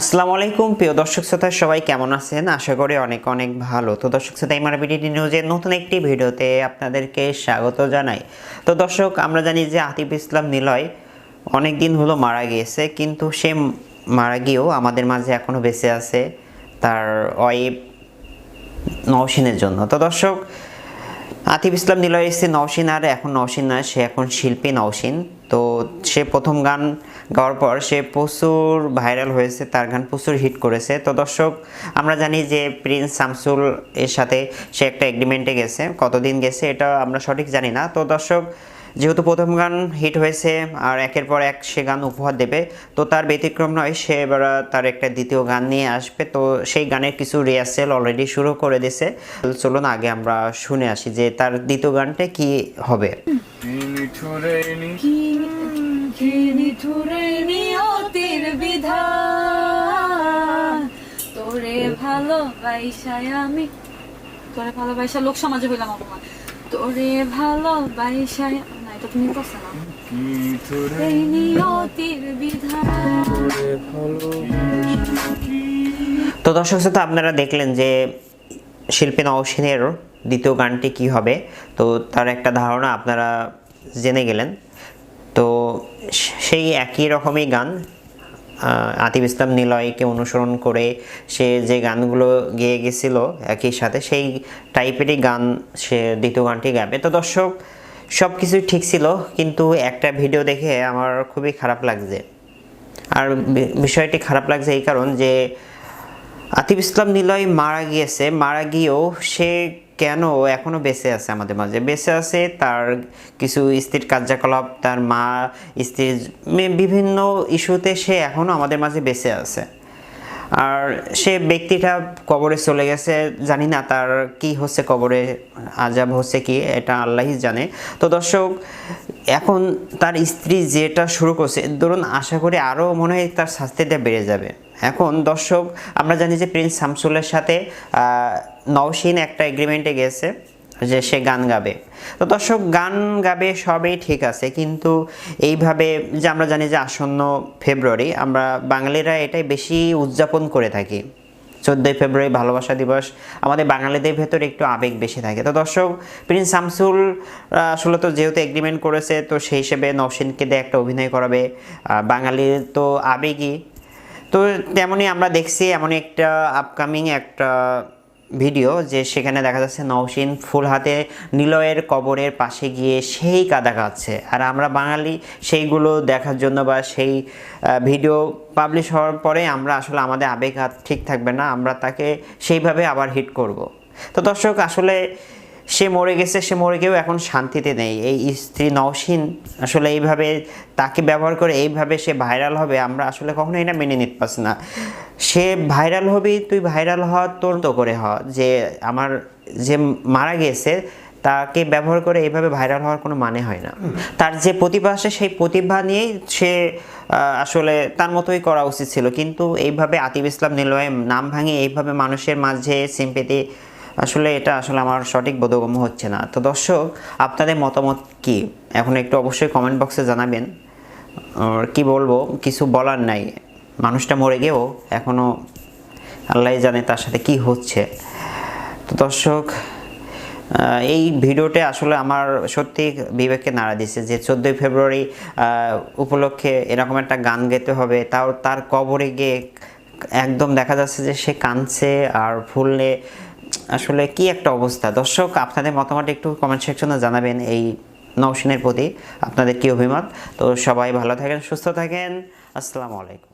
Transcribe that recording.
আসসালামু আলাইকুম, প্রিয় দর্শক শ্রোতা, সবাই কেমন আছেন? আশা করি অনেক অনেক ভালো। তো দর্শক শ্রোতা এমআর বিডিটি নিউজের নতুন একটি ভিডিওতে আপনাদেরকে স্বাগত জানাই। তো দর্শক, আমরা জানি যে আতিফ ইসলাম নিলয় অনেক দিন হলো মারা গিয়েছে, কিন্তু সে মারা গিয়েও আমাদের মাঝে এখনও বেঁচে আছে তার ওয়াইফ নওশিনের জন্য। তো দর্শক, আতিফ ইসলাম নিলয় এসছে নওশিন আর এখন নওশিন না সে এখন শিল্পী নওশিন। তো সে প্রথম গান গাওয়ার পর সে প্রচুর ভাইরাল হয়েছে তার গান প্রচুর হিট করেছে। তো দর্শক আমরা জানি যে প্রিন্স শামসুল এর সাথে সে একটা এগ্রিমেন্টে গেছে। কতদিন গেছে এটা আমরা সঠিক জানি না। তো দর্শক যেহেতু প্রথম গান হিট হয়েছে আর একের পর এক সে গান উপহার দেবে তো তার ব্যতিক্রম নয় সে এবার তার একটা দ্বিতীয় গান নিয়ে আসবে। তো সেই গানের কিছু রিহার্সেল অলরেডি শুরু করে দিয়েছে। চলুন আগে আমরা শুনে আসি যে তার দ্বিতীয় গানটা কি হবে। কি নিঠুরে নিয়তির বিধান। তোরে ভালোবাসায় আমি তোরে ভালোবাসা লোক সমাজে হইলাম অপমান তোরে ভালোবাসায় না এটা তুমি কষ্ট না। নিয়তির বিধান। তো দর্শক শ্রোতা আপনারা দেখলেন যে শিল্পী নওশিনের দ্বিতীয় গানটি কি হবে? তো তার একটা ধারণা আপনারা জেনে গেলেন। সেই একই রকমই গান আতিফ ইসলাম নিলয়কে অনুসরণ করে সে যে গানগুলো গেয়ে গেছিল একই সাথে, সেই টাইপেরই গান সে দ্বিতীয় গানটি গাবে। তো দর্শক সব কিছুই ঠিক ছিল, কিন্তু একটা ভিডিও দেখে আমার খুবই খারাপ লাগছে। আর বিষয়টি খারাপ লাগছে এই কারণ যে, আতিফ ইসলাম নিলয় মারা গিয়েছে, মারা গিয়েও সে কেন এখনও বেঁচে আছে আমাদের মাঝে? বেঁচে আছে, তার কিছু স্ত্রীর কার্যকলাপ, তার মা স্ত্রীর বিভিন্ন ইস্যুতে সে এখনও আমাদের মাঝে বেঁচে আছে। আর সে ব্যক্তিটা কবরে চলে গেছে, জানি না তার কি হচ্ছে কবরে, আজাব হচ্ছে কি, এটা আল্লাহই জানে। তো দর্শক, এখন তার স্ত্রী যেটা শুরু করছে, ধরুন আশা করি আরও মনে হয় তার শাস্তিটা বেড়ে যাবে। এখন দর্শক, আমরা জানি যে প্রিন্স শামসুলের সাথে নওশিন একটা এগ্রিমেন্টে গেছে যে সে গান গাবে। তো দর্শক, গান গাবে সবই ঠিক আছে, কিন্তু এইভাবে যে আমরা জানি যে আসন্ন ফেব্রুয়ারি, আমরা বাঙালিরা এটাই বেশি উদযাপন করে থাকি। চোদ্দোই ফেব্রুয়ারি ভালোবাসা দিবস, আমাদের বাঙালিদের ভেতর একটু আবেগ বেশি থাকে। তো দর্শক, প্রিন্স শামসুল আসলে তো যেহেতু এগ্রিমেন্ট করেছে, তো সেই হিসেবে নওশিনকে দিয়ে একটা অভিনয় করাবে। বাঙালির তো আবেগই। তো তেমনই আমরা দেখছি এমন একটা আপকামিং একটা ভিডিও যে সেখানে দেখা যাচ্ছে নওশিন ফুল হাতে নিলয়ের কবরের পাশে গিয়ে সেই কাদা কাচ্ছে আর আমরা বাঙালি সেইগুলো দেখার জন্য বা সেই ভিডিও পাবলিশ হওয়ার পরে আমরা আসলে আমাদের আবেগ আর ঠিক থাকবে না, আমরা তাকে সেইভাবে আবার হিট করব। তো দর্শক, আসলে সে মরে গেছে সে মরে গিয়েও এখন শান্তিতে নেই। এই স্ত্রী নওশিন আসলে এইভাবে তাকে ব্যবহার করে এইভাবে সে ভাইরাল হবে আমরা আসলে কখনো এটা মেনে নিতে পারছি না। সে ভাইরাল হবি তুই ভাইরাল হওয়ার তোর তো করে হ। যে আমার যে মারা গেছে তাকে ব্যবহার করে এইভাবে ভাইরাল হওয়ার কোনো মানে হয় না। তার যে প্রতিভা আছে সেই প্রতিভা নিয়েই সে আসলে তার মতোই করা উচিত ছিল। কিন্তু এইভাবে আতিফ ইসলাম নিলয়ের নাম ভাঙে এইভাবে মানুষের মাঝে সিম্পেতি আসলে এটা আসলে আমার সঠিক বোধগম্য হচ্ছে না। তো দর্শক, আপনাদের মতামত কি? এখন একটু অবশ্যই কমেন্ট বক্সে জানাবেন। কি বলব, কিছু বলার নাই। মানুষটা মরে গিয়েও এখনও আল্লাহ জানে তার সাথে কি হচ্ছে। তো দর্শক এই ভিডিওটা আসলে আমার সত্যি বিবেককে নাড়া দিচ্ছে যে চোদ্দোই ফেব্রুয়ারি উপলক্ষে এরকম একটা গান গেতে হবে। তাও তার কবরে গিয়ে একদম দেখা যাচ্ছে যে সে কাঁদছে আর ফুললে আসলে কি একটা অবস্থা? দর্শক, আপনাদের মতামত একটু কমেন্ট সেকশনে জানাবেন এই নৌসেনের প্রতি, আপনাদের কি অভিমত? তো সবাই ভালো থাকেন, সুস্থ থাকেন, আসসালামু আলাইকুম।